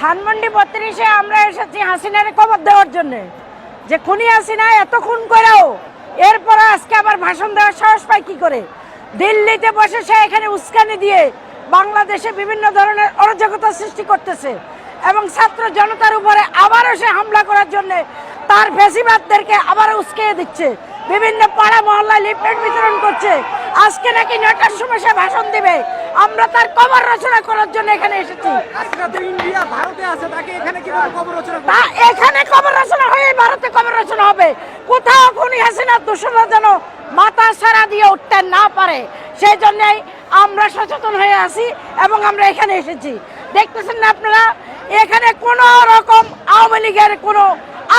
ধানমন্ডি বত্রিশে আমরা এসেছি হাসিনারে কবর দেওয়ার জন্য। যে খুনি হাসিনা এত খুন করেও এরপর আজকে আবার ভাষণ দেওয়ার সাহস পায় কি করে? দিল্লিতে বসে সে এখানে উস্কানি দিয়ে বাংলাদেশে বিভিন্ন ধরনের অরাজকতা সৃষ্টি করতেছে এবং ছাত্র জনতার উপরে আবারও সে হামলা করার জন্য তার ফেসিবাদদেরকে আবারও উস্কিয়ে দিচ্ছে। বিভিন্ন পাড়া মহল্লায় লিফলেট বিতরণ করছে। আজকে নাকি নয়টার সময় সে ভাষণ দিবে। আমরা তার কবর রচনা করার জন্য এখানে এসেছি। এখানে তা কবর রচনা হয়ে ভারতে কবর রচনা হবে। কোথাও খুনি হাসিনা দোষরা যেন মাথা সারা দিয়ে উঠতে না পারে। সেই জন্যই আমরা সচেতন হয়ে আছি এবং আমরা এখানে এসেছি। দেখতেছেন না আপনারা? এখানে কোনো রকম আওয়ামী লীগের কোনো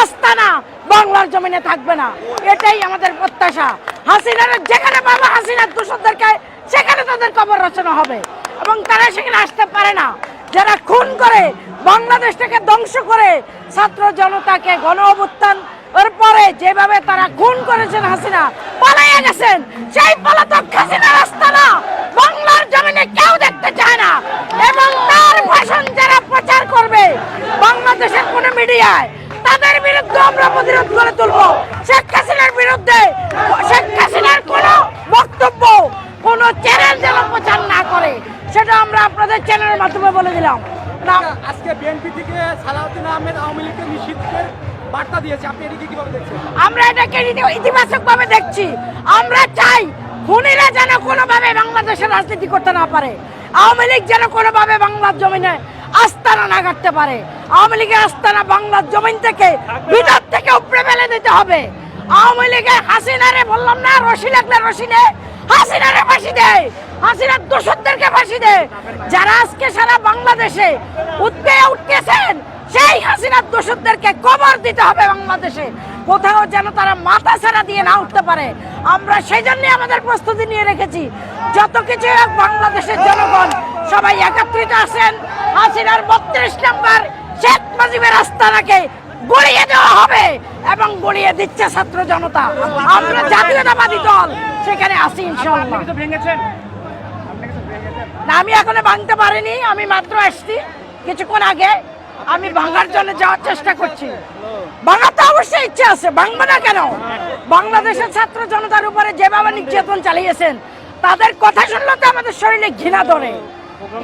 আস্তানা বাংলার জমিনে থাকবে না। এটাই আমাদের প্রত্যাশা। হাসিনার যেখানে পাবো, হাসিনার দোষরদেরকে, সেখানে তাদের কবর রচনা হবে। এবং তারা সেখানে আসতে পারে না। যারা খুন করে, বাংলাদেশটাকে ধ্বংস করে, ছাত্র জনতাকে গণ অভ্যুত্থান পরে যেভাবে তারা খুন করেছেন হাসিনা, পালাইয়া গেছেন, সেই পলাতক হাসিনা রাস্তা না বাংলার জমিনে কেউ দেখতে চায় না এবং তার ভাষণ যারা প্রচার করবে বাংলাদেশের কোন মিডিয়ায় তাদের বিরুদ্ধে আমরা প্রতিরোধ করে তুলবো। শেখ হাসিনার বিরুদ্ধে শেখ হাসিনার কোনো বক্তব্য কোনো চ্যানেল যেন প্রচার না করে সেটা আমরা আপনাদের চ্যানেলের মাধ্যমে বলে দিলাম। না। আজকে বিএনপি থেকে সালাউদ্দিন আহমেদ আওয়ামী লীগকে নিষিদ্ধের বার্তা দিয়েছে। আপনি এটিকে কীভাবে দেখছেন? আমরা এটাকে ইতিবাচক ভাবে দেখছি। আমরা চাই খুনিরা যেন কোনোভাবে বাংলাদেশের রাজনীতি করতে না পারে। আওয়ামী লীগ যেন কোনোভাবে বাংলার জমিনে আস্তানা না কাটতে পারে। আওয়ামী লীগের আস্তানা বাংলার জমিন থেকে ভিতর থেকে উপরে ফেলে দিতে হবে। আওয়ামী লীগের হাসিনারে বললাম না, রশি লাগলে রশি নেয় হাসিনারে ফাঁসি দেয় হাসিনার দোষরদেরকে ফাঁসি দেয় যারা আজকে সারা বাংলাদেশে উঠতে উঠতেছেন, সেই হাসিনার দোষরদেরকে কবর দিতে হবে বাংলাদেশে। কোথাও যেন তারা মাথা ছাড়া দিয়ে না উঠতে পারে। আমরা সেই জন্যই আমাদের প্রস্তুতি নিয়ে রেখেছি। যত কিছু বাংলাদেশের জনগণ সবাই একত্রিত আছেন। হাসিনার বত্রিশ নম্বর শেখ মুজিবের আস্তানাকে গড়িয়ে দেওয়া হবে এবং গড়িয়ে দিচ্ছে ছাত্র জনতা। আমরা জাতীয়তাবাদী দল সেখানে ইনশাল্লাহ না আমি এখনও ভাঙতে পারিনি আমি মাত্র আসছি। কিছুক্ষণ আগে আমি ভাঙার জন্য যাওয়ার চেষ্টা করছি। ভাঙার তো অবশ্যই ইচ্ছে আছে ভাঙবো না কেন? বাংলাদেশের ছাত্র জনতার উপরে যেভাবে নির্যাতন চালিয়েছেন তাদের কথা শুনলে তো আমাদের শরীরে ঘৃণা ধরে।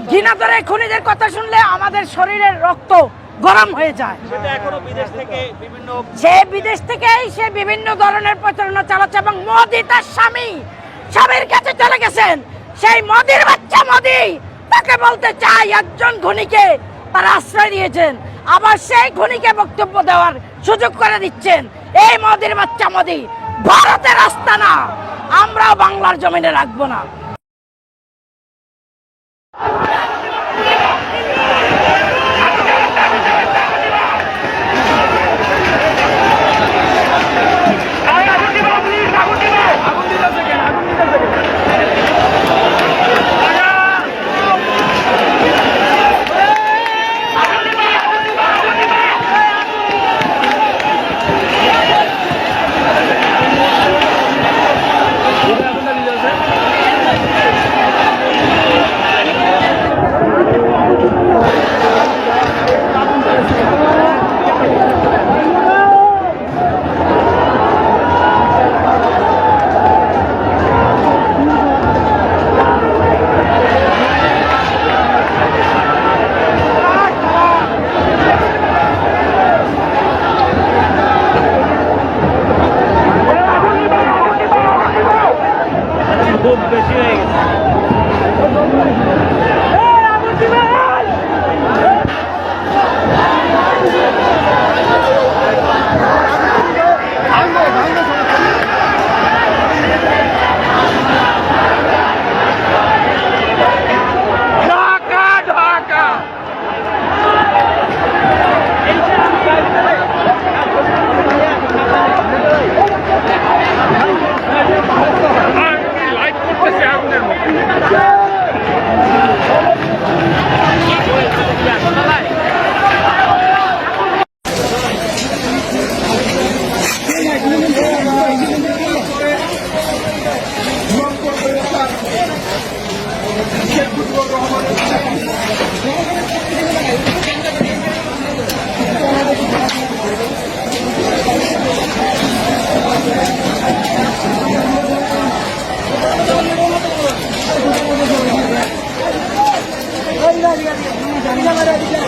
ঘৃণা ধরে খুনিদের কথা শুনলে আমাদের শরীরের রক্ত গরম হয়ে যায়। সে বিদেশ থেকেই সে বিভিন্ন ধরনের প্রচারণা চালাচ্ছে এবং মোদি তার স্বামী স্বামীর কাছে চলে গেছেন। সেই মোদির বাচ্চা মোদি তাকে বলতে চাই একজন ধনীকে তারা আশ্রয় দিয়েছেন। আবার সেই ধনীকে বক্তব্য দেওয়ার সুযোগ করে দিচ্ছেন। এই মোদির বাচ্চা মোদি ভারতের আস্তানা। আমরাও বাংলার জমিনে রাখব না। খুব বেশি হয়ে গেছে। galera.